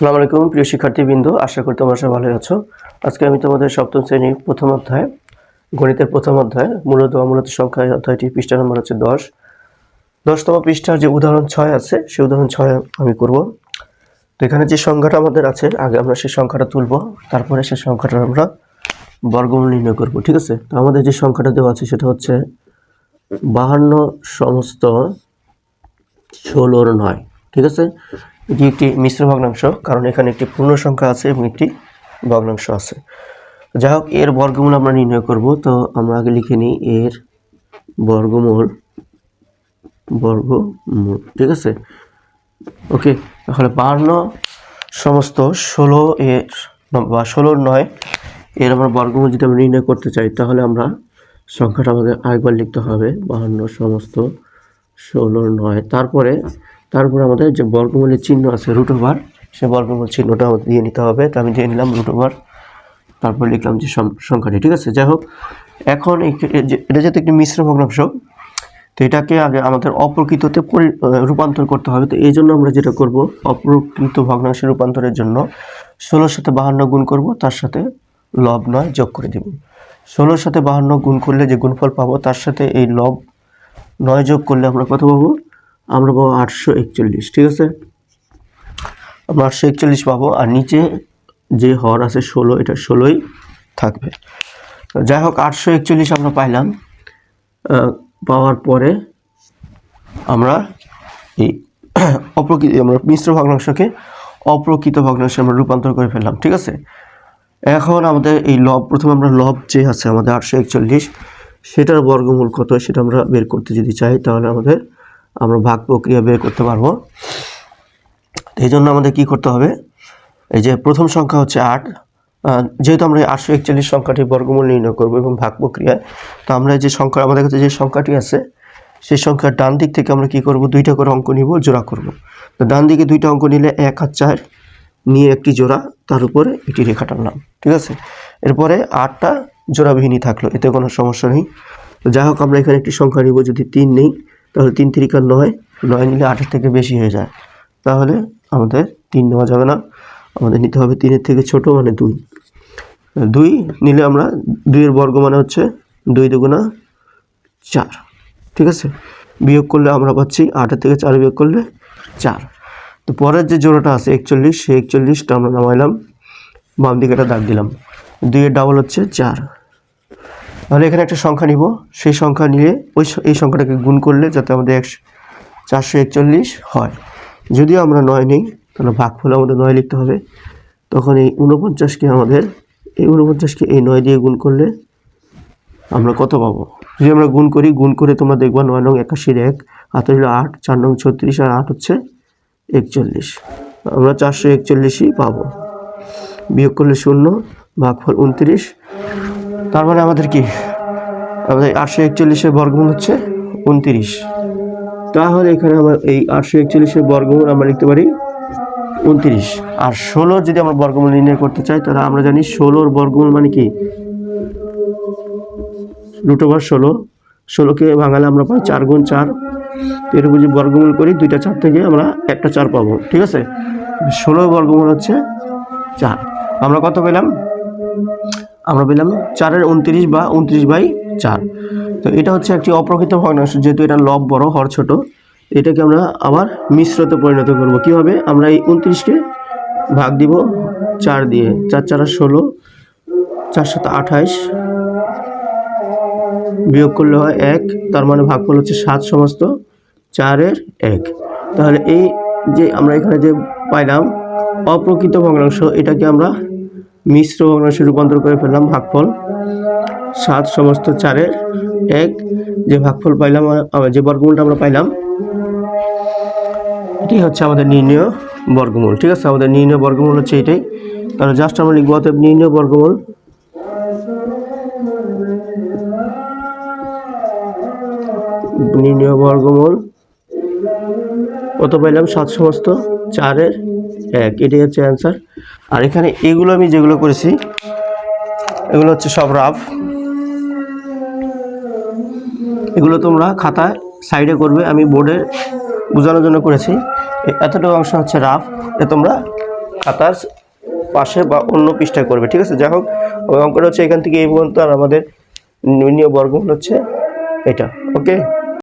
আসসালামু আলাইকুম, প্রিয় শিক্ষার্থীবৃন্দ, আশা করি তোমরা সবাই ভালো আছো। আজকে আমি তোমাদের সপ্তম শ্রেণির প্রথম অধ্যায়, গণিতের প্রথম অধ্যায়, মূলত অমূলত সংখ্যা অধ্যায়টি পৃষ্ঠা নম্বর হচ্ছে দশ। দশতম পৃষ্ঠার যে উদাহরণ ছয় আছে, সেই উদাহরণ ছয় আমি করব। তো এখানে যে সংখ্যাটা আমাদের আছে, আগে আমরা সেই সংখ্যাটা তুলব, তারপরে সেই সংখ্যাটা আমরা বর্গমূল নির্ণয় করব, ঠিক আছে? তো আমাদের যে সংখ্যাটা দেওয়া আছে, সেটা হচ্ছে বাহান্ন সমস্ত ষোলোর নয়, ঠিক আছে? এটি একটি মিশ্র ভগ্নাংশ, কারণ এখানে একটি পূর্ণ সংখ্যা আছে এবং একটি ভগ্নাংশ আছে। যাই হোক এর বর্গমূল আমরা নির্ণয় করব, তো আমরা আগে লিখে নিই এর বর্গমূল বর্গমূল, ঠিক আছে? ওকে তাহলে বাহান্ন সমস্ত ষোলো এর, বা ষোলোর নয়, এর আমরা বর্গমূল যদি আমরা নির্ণয় করতে চাই, তাহলে আমরা সংখ্যাটা আমাদের আরেকবার লিখতে হবে বাহান্ন সমস্ত ষোলোর নয়। তারপরে তারপরে আমাদের যে বর্গমূলের চিহ্ন আছে রুট ওভার সে বর্গমূল চিহ্নটা আমাদের দিয়ে নিতে হবে। তো আমি দিয়ে নিলাম রুট ওভার তারপর লিখলাম যে সংখ্যাটি, ঠিক আছে? যাই হোক, এখন এটা যেহেতু একটি মিশ্র ভগ্নাংশ, তো এটাকে আগে আমাদের অপ্রকৃততে পরি- রূপান্তর করতে হবে। তো এই জন্য আমরা যেটা করব, অপ্রকৃত ভগ্নাংশে রূপান্তরের জন্য ষোলোর সাথে বাহান্ন গুণ করব, তার সাথে লব নয় যোগ করে দেব। ষোলোর সাথে বাহান্ন গুণ করলে যে গুণফল পাবো, তার সাথে এই লব নয় যোগ করলে আমরা কত পাবো? আমরা পাবো আটশো একচল্লিশ, ঠিক আছে? আমরা আটশো একচল্লিশ পাবো, আর নিচে যে হর আছে ষোলো, এটা ষোলোই থাকবে। যাই হোক, আটশো একচল্লিশ আমরা পাইলাম। পাওয়ার পরে আমরা এই অপ্রকৃত আমরা মিশ্র ভগ্নাংশকে অপ্রকৃত ভগ্নাংশে আমরা রূপান্তর করে ফেললাম, ঠিক আছে? এখন আমাদের এই লব প্রথমে আমরা লব যে আছে আমাদের আটশো একচল্লিশ, সেটার বর্গমূল কত সেটা আমরা বের করতে যদি চাই, তাহলে আমাদের আমরা ভাগ প্রক্রিয়া বের করতে পারব। এই জন্য আমাদের কি করতে হবে? এই যে প্রথম সংখ্যা হচ্ছে আট। যেহেতু আমরা আটশো একচল্লিশ সংখ্যাটি বর্গমূল নির্ণয় করব এবং ভাগ প্রক্রিয়ায়, তো আমরা যে সংখ্যা, আমাদের কাছে যে সংখ্যাটি আছে, সেই সংখ্যার ডান দিক থেকে আমরা কি করব? দুইটা করে অঙ্ক নিব, জোড়া করব। তো ডান দিকে দুইটা অঙ্ক নিলে এক আর চার নিয়ে একটি জোড়া, তার উপরে একটি রেখা টানলাম ঠিক আছে? এরপরে আটটা জোড়াবিহীনই থাকল, এতে কোনো সমস্যা নেই। তো যাই হোক, আমরা এখানে একটি সংখ্যা নিব, যদি তিন নেই তাহলে তিন তিরিকা নয় নয় নিলে আটের থেকে বেশি হয়ে যায়। তাহলে আমাদের তিন নেওয়া যাবে না। আমাদের নিতে হবে তিনের থেকে ছোট মানে দুই। দুই নিলে আমরা দুইয়ের বর্গ মানে হচ্ছে দুই দুগুণা চার। ঠিক আছে? বিয়োগ করলে আমরা পাচ্ছি আটের থেকে চার বিয়োগ করলে চার। তো পরের যে জোড়াটা আছে একচল্লিশ, সেই একচল্লিশটা আমরা নামাইলাম। বাম দিকে একটা দাগ দিলাম। দুইয়ের ডাবল হচ্ছে চার। তাহলে এখানে একটা সংখ্যা নিব। সেই সংখ্যা নিয়ে ওই এই সংখ্যাটাকে গুণ করলে যাতে আমাদের একশো চারশো একচল্লিশ হয়। যদিও আমরা নয় নেই, তাহলে ভাগফল আমাদের নয় লিখতে হবে। তখন এই উনপঞ্চাশকে আমাদের এই উনপঞ্চাশকে এই নয় দিয়ে গুণ করলে আমরা কত পাবো? যদি আমরা গুণ করি, গুণ করে তোমরা দেখবা নয় নং একাশির এক হাত হলো আট, চার নং ছত্রিশ, আর আট হচ্ছে একচল্লিশ। আমরা চারশো একচল্লিশই পাবো। বিয়োগ করলে শূন্য, ভাগফল উনত্রিশ তার মানে আমাদের কি? আমাদের আটশো একচল্লিশের বর্গমূল হচ্ছে উনতিরিশ। তাহলে এখানে আমার এই আটশো একচল্লিশের বর্গমূল আমরা লিখতে পারি উনত্রিশ। আর ষোলোর যদি আমরা বর্গমূল নির্ণয় করতে চাই, তাহলে আমরা জানি ষোলোর বর্গমূল মানে কি? রুট ওভার ষোলো। ষোলোকে ভাঙালে আমরা পাই চার গুণ চার। এর উপর যদি বর্গমূল করি, দুইটা চার থেকে আমরা একটা চার পাবো। ঠিক আছে? ষোলো বর্গমূল হচ্ছে চার। আমরা কত পেলাম? আমরা পেলাম চারের উনত্রিশ বা উনত্রিশ বাই চার। তো এটা হচ্ছে একটি অপ্রকৃত ভগ্নাংশ, যেহেতু এটা লব বড়, হর ছোট, এটাকে আমরা আবার মিশ্রতে পরিণত করব। কীভাবে আমরা এই উনত্রিশকে ভাগ দিব চার দিয়ে। চার চার ষোলো, চার সাথে আঠাইশ বিয়োগ করলে হয় এক, তার মানে ভাগ ভাগফল হচ্ছে সাত সমস্ত চারের এক। তাহলে এই যে আমরা এখানে যে পাইলাম অপ্রকৃত ভগ্নাংশ, এটাকে আমরা মিশ্র ভগ্নাংশে রূপান্তর করে ফেললাম ভাগফল। সাত সমস্ত চারের এক, যে ভাগফল পাইলাম যে বর্গমূলটা আমরা পাইলাম এটি হচ্ছে আমাদের নির্ণয় বর্গমূল, ঠিক আছে? আমাদের নির্ণয় বর্গমূল হচ্ছে এটাই। তাহলে জাস্ট আমরা লিখব, অতএব নির্ণয় বর্গমূল। নির্ণয় বর্গমূল কত পাইলাম? সাত সমস্ত চারের এক, এটাই হচ্ছে অ্যান্সার আর এখানে এগুলো আমি যেগুলো করেছি, এগুলো হচ্ছে সব রাফ এগুলো তোমরা খাতায় সাইডে করবে, আমি বোর্ডে বোঝানোর জন্য করেছি। এতটুকু অংশ হচ্ছে রাফ এ তোমরা খাতার পাশে বা অন্য পৃষ্ঠায় করবে, ঠিক আছে? যাই হোক অঙ্কটা হচ্ছে এখান থেকে এই পর্যন্ত, আর আমাদের নির্ণীয় বর্গমূল হচ্ছে এটা ওকে